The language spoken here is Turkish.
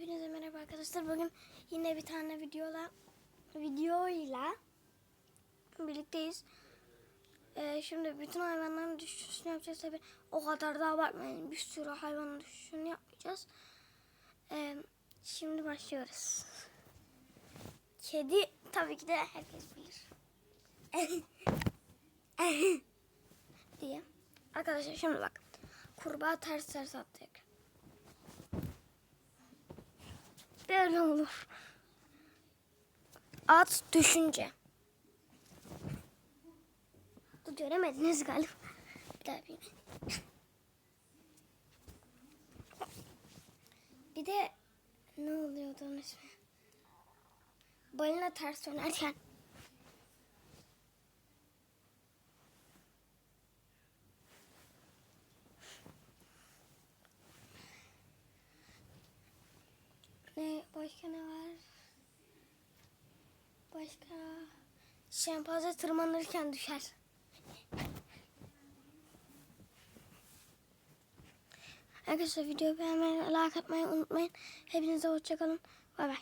Hepinize merhaba arkadaşlar. Bugün yine bir tane videola videoyla birlikteyiz. Ee, şimdi bütün hayvanların düşüşünü yapacağız tabi. O kadar da abartmayın. Bir sürü hayvanın düşüşünü yapmayacağız. Ee, şimdi başlıyoruz. Kedi tabii ki de herkes bilir. diye. Arkadaşlar şimdi bak. Kurbağa ters ters atacak. Böyle olur. At düşünce. Bu göremediniz galiba. Bir daha bir. Bir de ne oluyordu onun ismi? Balina ters dönerken. Ne başka ne var? Başka şempanze tırmanırken düşer. Arkadaşlar videoyu beğenmeyi, like atmayı unutmayın. Hepinize hoşçakalın. Bay bay.